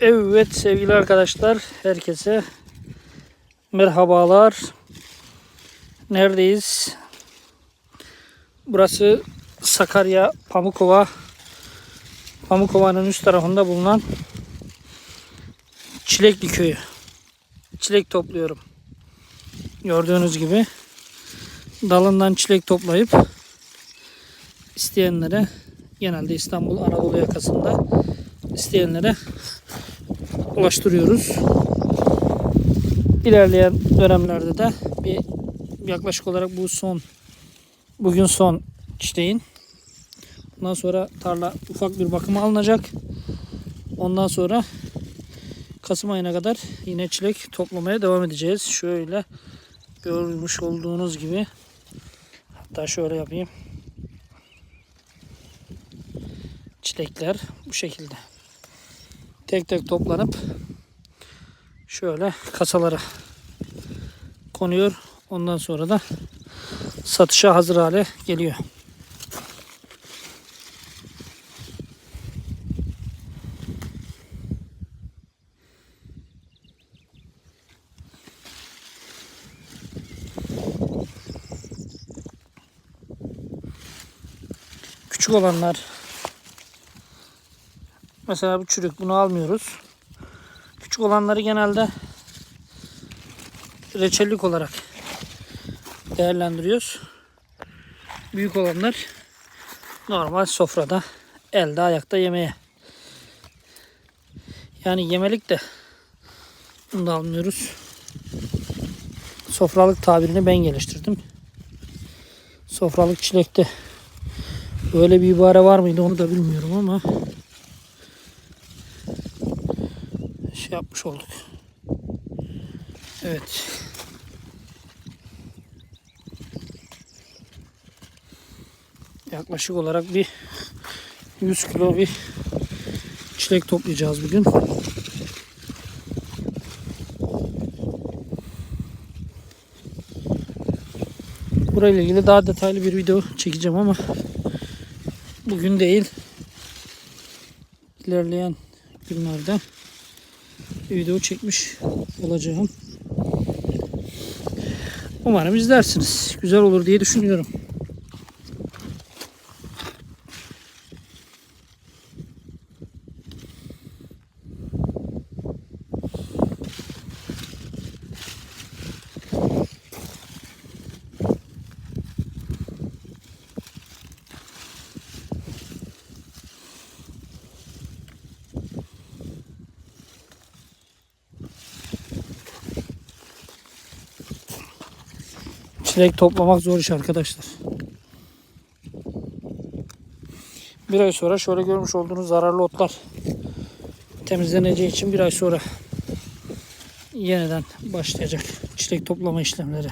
Evet sevgili arkadaşlar herkese merhabalar. Neredeyiz? Burası Sakarya Pamukova. Pamukova'nın üst tarafında bulunan Çilekli köyü. Çilek topluyorum. Gördüğünüz gibi dalından çilek toplayıp isteyenlere genelde İstanbul Anadolu yakasında isteyenlere ulaştırıyoruz. İlerleyen dönemlerde de bir yaklaşık olarak bu son bugün son çiçeğin. Ondan sonra tarla ufak bir bakıma alınacak. Ondan sonra Kasım ayına kadar yine çilek toplamaya devam edeceğiz. Şöyle görmüş olduğunuz gibi hatta şöyle yapayım. Çilekler bu şekilde tek tek toplanıp şöyle kasalara konuyor. Ondan sonra da satışa hazır hale geliyor. Küçük olanlar Mesela bu çürük bunu almıyoruz. Küçük olanları genelde reçellik olarak değerlendiriyoruz. Büyük olanlar normal sofrada elde ayakta yemeye. Yani yemelik de bunu da almıyoruz. Sofralık tabirini ben geliştirdim. Sofralık çilekte böyle bir ibare var mıydı onu da bilmiyorum ama şey yapmış olduk. Evet. Yaklaşık olarak bir 100 kilo bir çilek toplayacağız bugün. Burayla ilgili daha detaylı bir video çekeceğim ama bugün değil. İlerleyen günlerde video çekmiş olacağım. Umarım izlersiniz. Güzel olur diye düşünüyorum. Çilek toplamak zor iş arkadaşlar. Bir ay sonra şöyle görmüş olduğunuz zararlı otlar temizleneceği için bir ay sonra yeniden başlayacak çilek toplama işlemleri.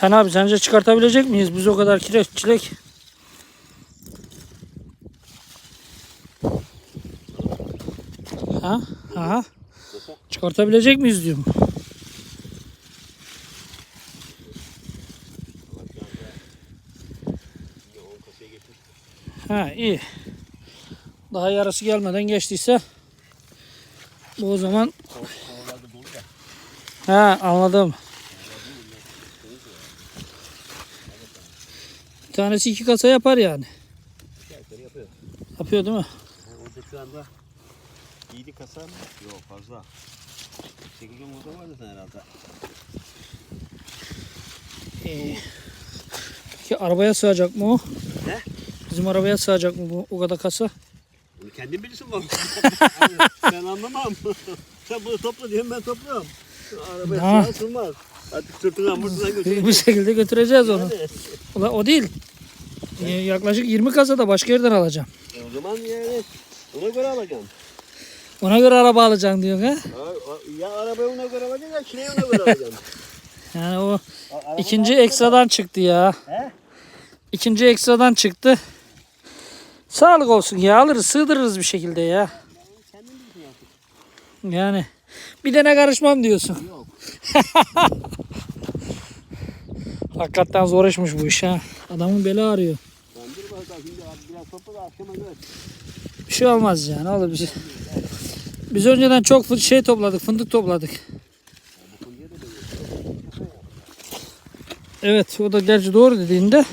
Hani abi sence çıkartabilecek miyiz biz o kadar çilek? çilek? Ha? Aha. Çıkartabilecek miyiz diyorum. Ha iyi. Daha yarısı gelmeden geçtiyse bu o zaman Ha anladım. Bir tanesi iki kasa yapar yani. yapıyor. Yapıyor değil mi? Orada şu anda 7 kasa mı? Yok fazla. 8 burada vardı sen herhalde. Ee, peki arabaya sığacak mı o? Ne? Bizim arabaya sığacak mı bu o kadar kasa? Bunu kendin bilirsin bak. ben anlamam. sen bunu topla diyorum ben topluyorum. Arabaya sığar sığmaz. Artık sırtından buradan götüreceğiz. Bu şekilde götüreceğiz onu. Yani, Ulan o değil. Ee, Yaklaşık 20 kasa da başka yerden alacağım. e, o zaman yani ona göre alacaksın. Ona göre araba alacaksın diyor ha. Ya arabayı ona göre alacaksın ya çileği ona göre alacaksın. Yani o araba ikinci mı? ekstradan çıktı ya. He? İkinci ekstradan çıktı. Sağlık olsun ya alırız sığdırırız bir şekilde ya. Yani bir de ne karışmam diyorsun. Yok. Hakikaten zor işmiş bu iş ha. Adamın beli ağrıyor. Ben bir şey olmaz yani olur bir şey. Biz önceden çok şey topladık, fındık topladık. Evet o da gerçi doğru dediğinde.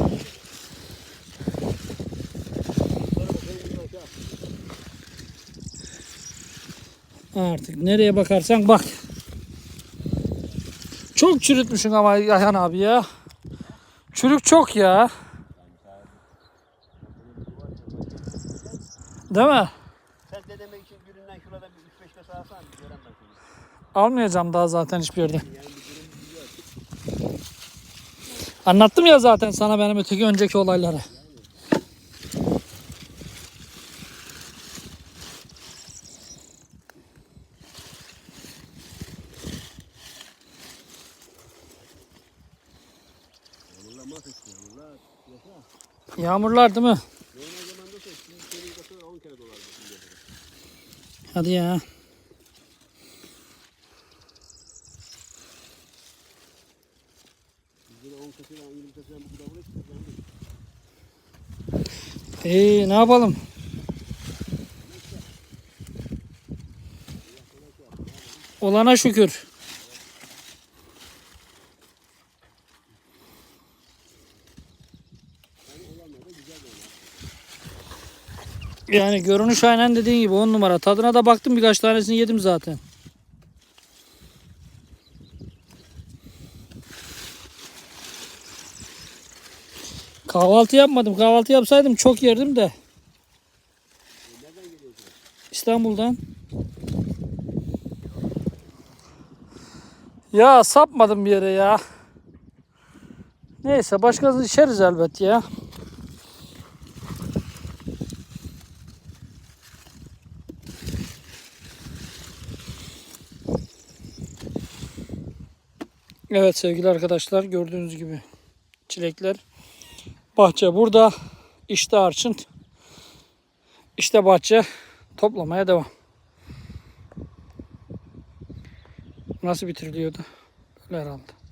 Artık nereye bakarsan bak. Çok çürütmüşsün ama Ayhan abi ya. Çürük çok ya. Değil mi? Sen de demek için birinden şuradan bir 3-5 kasa alsan bir gören ben seni. Almayacağım daha zaten hiçbir yerden. Anlattım ya zaten sana benim öteki önceki olayları. Yaşa. Yağmurlar değil mi? Normal zamanda ise şimdi senin kasa 10 kere dolar. şimdiye kadar. Hadi ya. Biz böyle 10 kasayla 20 kasayla bu kadar buraya çıktık. İyi ne yapalım? Olana şükür. Yani görünüş aynen dediğin gibi on numara. Tadına da baktım birkaç tanesini yedim zaten. Kahvaltı yapmadım. Kahvaltı yapsaydım çok yerdim de. İstanbul'dan. Ya sapmadım bir yere ya. Neyse başkası içeriz elbet ya. Evet sevgili arkadaşlar gördüğünüz gibi çilekler bahçe burada işte arçın işte bahçe toplamaya devam. Nasıl bitiriliyordu? Böyle herhalde.